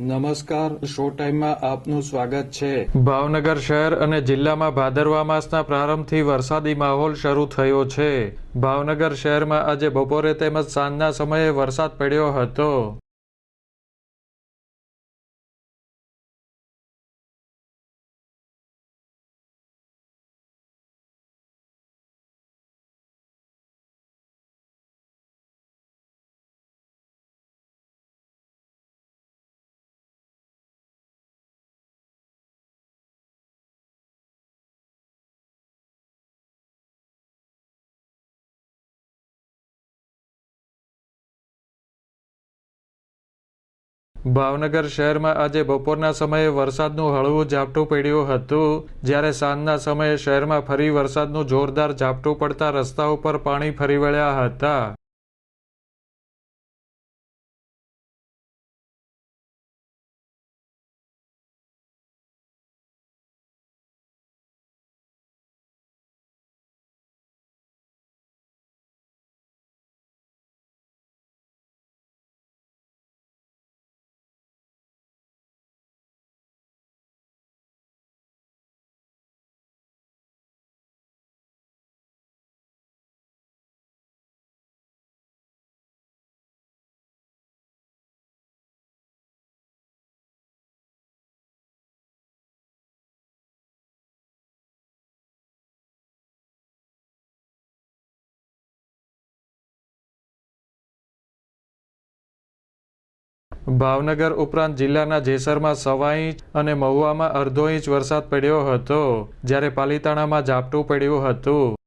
નમસ્કાર, શો ટાઈમમાં આપનું સ્વાગત છે. ભાવનગર શહેર અને જિલ્લામાં ભાદરવા માસના પ્રારંભથી વરસાદી માહોલ શરૂ થયો છે. ભાવનગર શહેરમાં આજે બપોરે તેમજ સાંજના સમયે વરસાદ પડ્યો હતો. ભાવનગર શહેરમાં આજે બપોરના સમયે વરસાદનું હળવું ઝાપટું પડ્યું હતું. જ્યારે સાંજના સમયે શહેરમાં ફરી વરસાદનું જોરદાર ઝાપટું પડતા રસ્તા ઉપર પાણી ફરી વળ્યા હતા. ભાવનગર ઉપરાંત જિલ્લાના જેસરમાં સવા ઇંચ અને મહુવામાં અડધો ઇંચ વરસાદ પડ્યો હતો, જ્યારે પાલીતાણામાં ઝાપટું પડ્યું હતું.